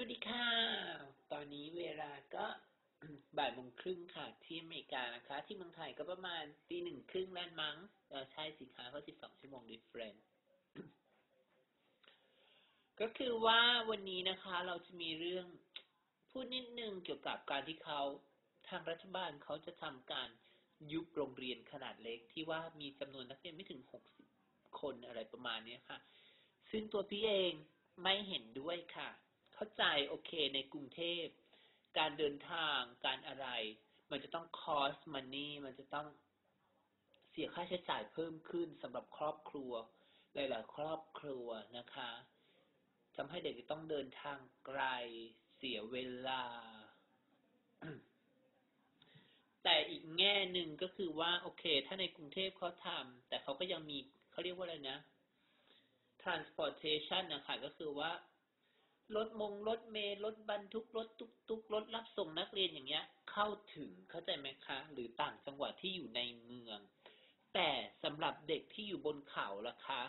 วัสดีค่ะ ตอนนี้เวลาก็บ่ายโมงครึ่งค่ะ ที่อเมริกานะคะ ที่เมืองไทยก็ประมาณตีหนึ่งครึ่งแล้วมั้งเออใช่สิคะเพราะสิบสองชั่วโมงดิเฟรนก็คือว่าวันนี้นะคะ เราจะมีเรื่องพูดนิดนึงเกี่ยวกับการที่เขาทางรัฐบาลเขาจะทำการยุบโรงเรียนขนาดเล็กที่ว่ามีจำนวนนักเรียนไม่ถึงหกสิบคนอะไรประมาณเนี้ยค่ะ ซึ่งตัวพี่เองไม่เห็นด้วยค่ะ เข้าใจโอเคในกรุงเทพ การเดินทางการอะไร มันจะต้อง cost money มันจะต้องเสียค่าใช้จ่ายเพิ่มขึ้นสำหรับครอบครัว หลาย ๆ ครอบครัวนะคะทำให้เด็กต้องเดินทางไกลเสียเวลา แต่อีกแง่หนึ่งก็คือว่า โอเค ถ้าในกรุงเทพเขาทำแต่เขาก็ยังมีเขาเรียกว่าอะไรนะ transportation นะคะก็คือว่า รถมงรถเมล์รถบรรทุกรถตุกตุกรถรับส่งนักเรียนอย่างเงี้ย เข้าถึงเข้าใจไหมคะ หรือต่างจังหวัดที่อยู่ในเมือง แต่สำหรับเด็กที่อยู่บนเขาล่ะคะ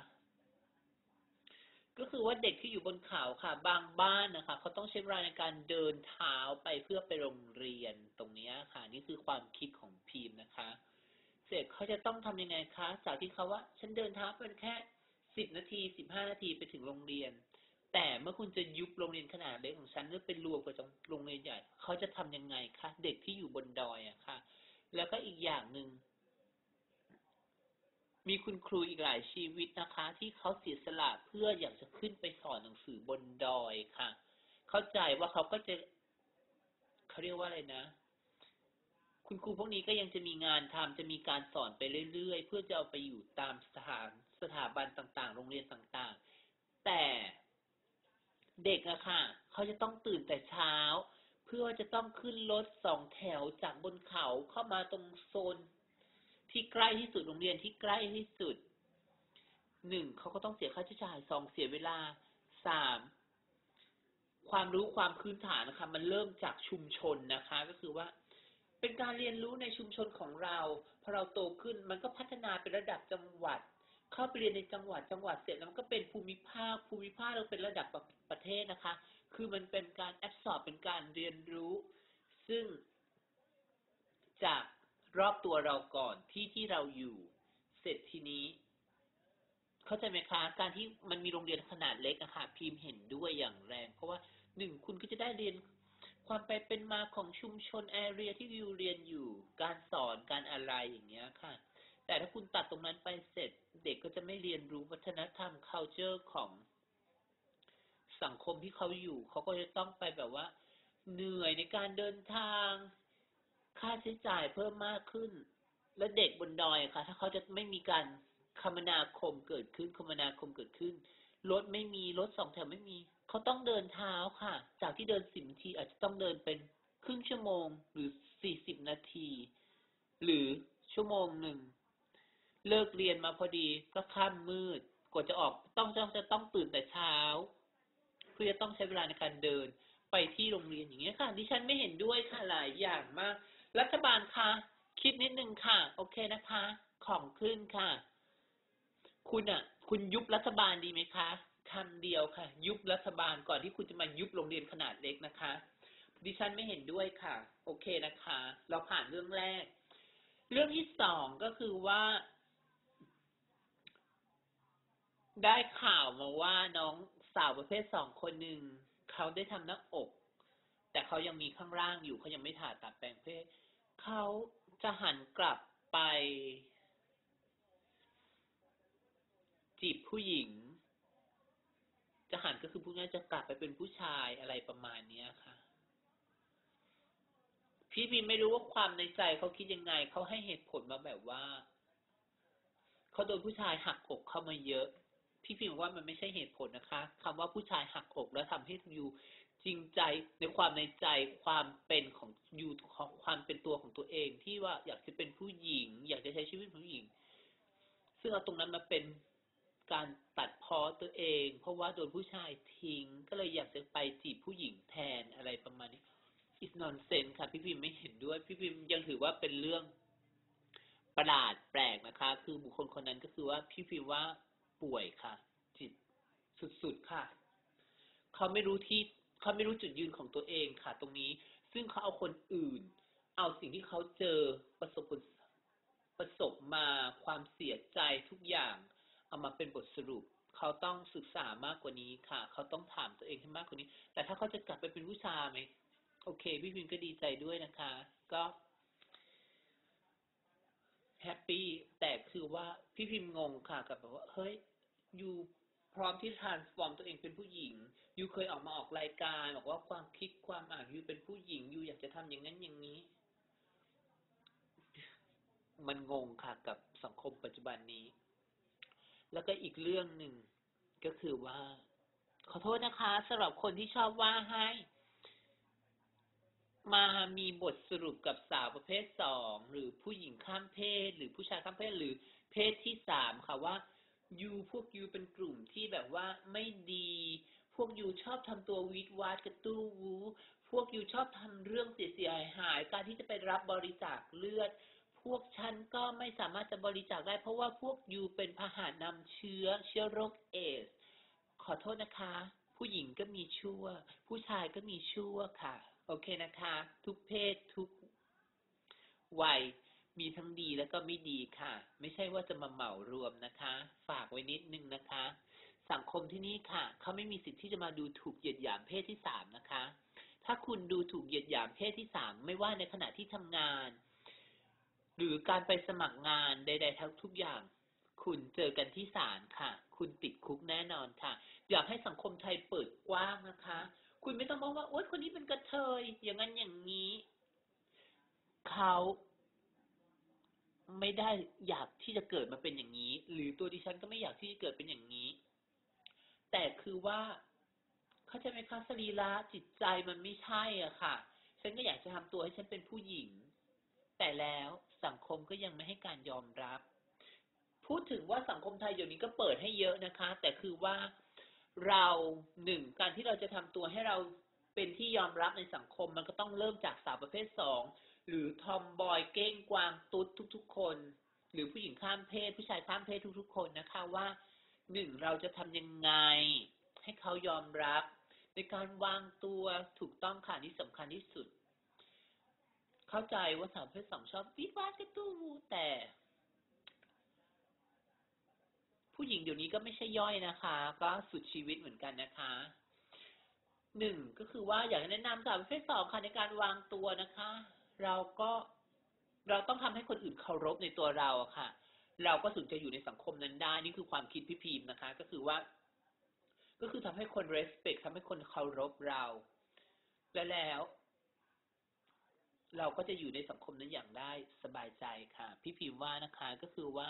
ก็คือว่าเด็กที่อยู่บนเขาค่ะ บางบ้านนะคะเขาต้องใช้เวลาในการเดินเท้าไปเพื่อไปโรงเรียนตรงนี้ค่ะ นี่คือความคิดของพีมนะคะ เสร็จเขาจะต้องทำยังไงคะจากที่เขาว่า ฉันเดินเท้าเป็นแค่สิบนาทีสิบห้านาทีไปถึงโรงเรียน แต่เมื่อคุณจะยุบโรงเรียนขนาดเล็กของฉันหรือเป็นรวมกับโรงเรียนใหญ่เขาจะทำยังไงคะเด็กที่อยู่บนดอยอะค่ะ แล้วก็อีกอย่างหนึ่งมีคุณครูอีกหลายชีวิตนะคะ ที่เขาเสียสละเพื่ออยากจะขึ้นไปสอนหนังสือบนดอยค่ะ เข้าใจว่าเขาก็จะเขาเรียกว่าอะไรนะ คุณครูพวกนี้ก็ยังจะมีงานทำจะมีการสอนไปเรื่อยๆ เพื่อจะเอาไปอยู่ตามสถานสถาบันต่างๆ โรงเรียนต่างๆ แต่ เด็กอะค่ะ เขาจะต้องตื่นแต่เช้า เพื่อจะต้องขึ้นรถสองแถวจากบนเขาเข้ามาตรงโซน ที่ใกล้ที่สุดโรงเรียนที่ใกล้ที่สุดหนึ่งเขาก็ต้องเสียค่าใช้จ่ายสองเสียเวลาสามความรู้ความพื้นฐานนะคะ มันเริ่มจากชุมชนนะคะ ก็คือว่า เป็นการเรียนรู้ในชุมชนของเราพอเราโตขึ้นมันก็พัฒนาเป็นระดับจังหวัด เข้าไปเรียนในจังหวัดจังหวัดเสร็จแล้วมันก็เป็นภูมิภาคภูมิภาคเราเป็นระดับประเทศนะคะ คือมันเป็นการแอบสอบเป็นการเรียนรู้ ซึ่งจากรอบตัวเราก่อนที่ที่เราอยู่ เสร็จทีนี้ เข้าใจไหมคะการที่มันมีโรงเรียนขนาดเล็กอะค่ะพิมพ์เห็นด้วยอย่างแรง เพราะว่าหนึ่งคุณก็จะได้เรียนความไปเป็นมาของชุมชนแอเรียที่วิวเรียนอยู่ การสอนการอะไรอย่างเงี้ยค่ะ แต่ถ้าคุณตัดตรงนั้นไปเสร็จ เด็กก็จะไม่เรียนรู้วัฒนธรรม culture ของสังคมที่เขาอยู่ เขาก็จะต้องไปแบบว่า เหนื่อยในการเดินทาง ค่าใช้จ่ายเพิ่มมากขึ้น และเด็กบนดอยค่ะ ถ้าเขาจะไม่มีการคมนาคมเกิดขึ้น คมนาคมเกิดขึ้น รถไม่มี รถสองแถวไม่มี เขาต้องเดินเท้าค่ะ จากที่เดินสิบนาทีอาจจะต้องเดินเป็นครึ่งชั่วโมง หรือสี่สิบนาที หรือชั่วโมงหนึ่ง เลิกเรียนมาพอดีก็ค่ำมืดกว่าจะออกต้องต้องจะต้องตื่นแต่เช้าเพื่อจะต้องใช้เวลาในการเดิน ไปที่โรงเรียนอย่างเงี้ยค่ะดิฉันไม่เห็นด้วยค่ะหลายอย่างมาก รัฐบาลคะคิดนิดนึงค่ะ โอเคนะคะ ของขึ้นค่ะ คุณอะ คุณยุบรัฐบาลดีไหมคะคำเดียวค่ะ ยุบรัฐบาลก่อนที่คุณจะมายุบโรงเรียนขนาดเล็กนะคะ ดิฉันไม่เห็นด้วยค่ะ โอเคนะคะ เราผ่านเรื่องแรก เรื่องที่สองก็คือว่า ได้ข่าวมาว่าน้องสาวประเภทสองคนหนึ่งเขาได้ทำหน้าอก แต่เขายังมีข้างล่างอยู่เขายังไม่ผ่าตัดแปลงเพศเขาจะหันกลับไป จีบผู้หญิง จะหันก็คือพูดง่ายจะกลับไปเป็นผู้ชายอะไรประมาณเนี้ยค่ะ พี่พีไม่รู้ว่าความในใจเขาคิดยังไง เขาให้เหตุผลมาแบบว่า เขาโดนผู้ชายหักอกเข้ามาเยอะ พี่พิมว่ามันไม่ใช่เหตุผลนะคะคำว่าผู้ชายหักอกแล้วทำให้ยูจริงใจในความในใจความเป็นของยูของความเป็นตัวของตัวเอง ที่ว่าอยากจะเป็นผู้หญิง อยากจะใช้ชีวิตผู้หญิง ซึ่งเอาตรงนั้นมาเป็นการตัดพ้อตัวเอง เพราะว่าโดนผู้ชายทิ้ง ก็เลยอยากจะไปจีบผู้หญิงแทนอะไรประมาณนี้ is nonsense ค่ะ พี่พิมไม่เห็นด้วย พี่พิมยังถือว่าเป็นเรื่องประหลาดแปลกนะคะ คือบุคคลคนนั้นก็คือว่าพี่พิมว่า ป่วยค่ะ จิตสุดๆค่ะ เขาไม่รู้ที่เขาไม่รู้จุดยืนของตัวเองค่ะ ตรงนี้ ซึ่งเขาเอาคนอื่น เอาสิ่งที่เขาเจอประสบประสบมาความเสียใจทุกอย่าง เอามาเป็นบทสรุป เขาต้องศึกษามากกว่านี้ค่ะ เขาต้องถามตัวเองให้มากกว่านี้ แต่ถ้าเขาจะกลับไปเป็นผู้ชายไหมโอเค พี่พิมก็ดีใจด้วยนะคะ ก็แฮปปี้แต่คือว่าพี่พิมพ์งงค่ะกับแบบว่า เฮ้ย ยูพร้อมที่ทานฟอร์มตัวเองเป็นผู้หญิงยูเคยออกมาออกรายการบอกว่าความคิดความอ่านยูเป็นผู้หญิงยูอยากจะทำอย่างนั้นอย่างนี้ มันงงค่ะกับสังคมปัจจุบันนี้ แล้วก็อีกเรื่องหนึ่งก็คือว่า ขอโทษนะคะสำหรับคนที่ชอบว่าให้ มามีบทสรุปกับสาวประเภทสองหรือผู้หญิงข้ามเพศ หรือผู้ชายข้ามเพศหรือเพศที่สามค่ะว่า ยูพวกยูเป็นกลุ่มที่แบบว่าไม่ดี พวกยูชอบทำตัววิดวาดกระตู้วู พวกยูชอบทำเรื่องเสียหายหาย การที่จะไปรับบริจาคเลือด พวกฉันก็ไม่สามารถจะบริจาคได้ เพราะว่าพวกยูเป็นพาหะนำเชื้อเชื้อโรคเอส ขอโทษนะคะ ผู้หญิงก็มีชั่ว ผู้ชายก็มีชั่วค่ะ โอเคนะคะ ทุกเพศทุกวัย มีทั้งดีแล้วก็ไม่ดีค่ะ ไม่ใช่ว่าจะมาเหมารวมนะคะ ฝากไว้นิดนึงนะคะ สังคมที่นี่ค่ะ เขาไม่มีสิทธิ์ที่จะมาดูถูกเหยียดหยามเพศที่สามนะคะ ถ้าคุณดูถูกเหยียดหยามเพศที่สามไม่ว่าในขณะที่ทำงาน หรือการไปสมัครงานใดๆทั้งทุกอย่าง คุณเจอกันที่ศาลค่ะ คุณติดคุกแน่นอนค่ะ อยากให้สังคมไทยเปิดกว้างนะคะ คุณไม่ต้องมองว่าโอ๊ยคนนี้เป็นกระเทยอย่างนั้นอย่างนี้เขา ไม่ได้อยากที่จะเกิดมาเป็นอย่างนี้ หรือตัวดิฉันก็ไม่อยากที่จะเกิดเป็นอย่างนี้ แต่คือว่าเขาใจไหมคะสรีระจิตใจมันไม่ใช่อะค่ะ ฉันก็อยากจะทำตัวให้ฉันเป็นผู้หญิง แต่แล้วสังคมก็ยังไม่ให้การยอมรับ พูดถึงว่าสังคมไทยเดี๋ยวนี้ก็เปิดให้เยอะนะคะ แต่คือว่าเราหนึ่งการที่เราจะทำตัวให้เราเป็นที่ยอมรับในสังคม มันก็ต้องเริ่มจากสาวประเภทสอง หรือทอมบอยเก้งกวางตุ๊ดทุก ๆ คน หรือผู้หญิงข้ามเพศ ผู้ชายข้ามเพศทุก ๆ คนนะคะว่าหนึ่งเราจะทำยังไง ให้เขายอมรับ ในการวางตัวถูกต้องค่ะนี่สำคัญที่สุด เข้าใจว่าสาวประเภทสองชอบวิวาดกระตู้แต่ ผู้หญิงเดี๋ยวนี้ก็ไม่ใช่ย่อยนะคะ ก็สุดชีวิตเหมือนกันนะคะหนึ่งก็คือว่าอยากแนะนำสาวประเภทสองค่ะในการวางตัวนะคะ เราก็เราต้องทำให้คนอื่นเคารพในตัวเราอะค่ะ เราก็ถึงจะอยู่ในสังคมนั้นได้ นี่คือความคิดพี่พิมพ์นะคะ ก็คือว่า ก็คือทำให้คน respect ทำให้คนเคารพเรา และแล้ว เราก็จะอยู่ในสังคมนั้นอย่างได้สบายใจค่ะ พี่พิมพ์ว่านะคะ ก็คือว่า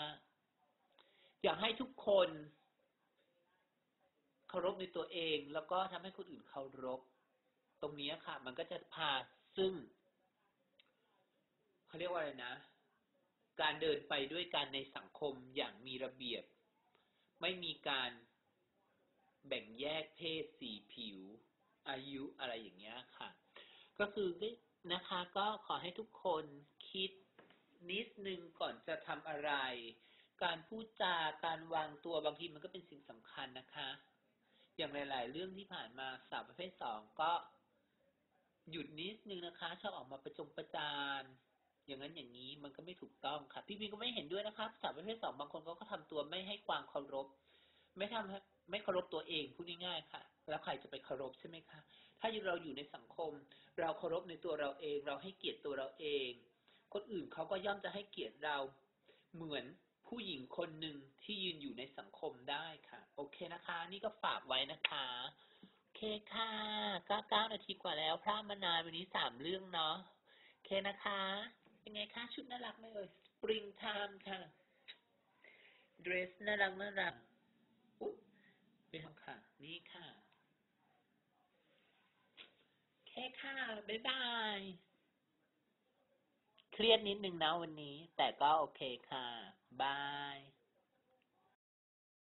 อยากให้ทุกคนเคารพในตัวเอง แล้วก็ทำให้คนอื่นเคารพ ตรงนี้ค่ะ มันก็จะพาซึ่ง เขาเรียกว่าอะไรนะ การเดินไปด้วยกันในสังคมอย่างมีระเบียบ ไม่มีการแบ่งแยกเพศสีผิว อายุอะไรอย่างเงี้ยค่ะ ก็คือนะคะ ก็ขอให้ทุกคนคิดนิดนึงก่อนจะทำอะไร การพูดจาการวางตัวบางทีมันก็เป็นสิ่งสำคัญนะคะ อย่างหลาย ๆ เรื่องที่ผ่านมาสาวประเภทสองก็หยุดนิดนึงนะคะ ชอบออกมาประจงประจาน อย่างนั้นอย่างนี้มันก็ไม่ถูกต้องค่ะพี่พีก็ไม่เห็นด้วยนะครับสาวประเภทสองบางคนเขาก็ทำตัวไม่ให้ความเคารพ ไม่ทำไม่เคารพตัวเองพูดง่ายๆค่ะ แล้วใครจะไปเคารพใช่ไหมคะ ถ้าเราอยู่ในสังคม เราเคารพในตัวเราเอง เราให้เกียรติตัวเราเอง คนอื่นเขาก็ย่อมจะให้เกียรติเราเหมือนผู้หญิงคนหนึ่งที่ยืนอยู่ในสังคมได้ค่ะ โอเคนะคะ นี่ก็ฝากไว้นะคะ โอเคค่ะก้าเก้านาทีกว่าแล้วพระมานานวันนี้สามเรื่องเนาะโอเคนะคะ เป็นไงคะชุดน่ารักไหมเอ่ยสปริงไทม์ค่ะเดรสน่ารักน่ารักอุ๊บไปทำค่ะ นี่ค่ะ แค่ค่ะ บ๊ายบาย เครียดนิดนึงนะวันนี้ แต่ก็โอเคค่ะ บาย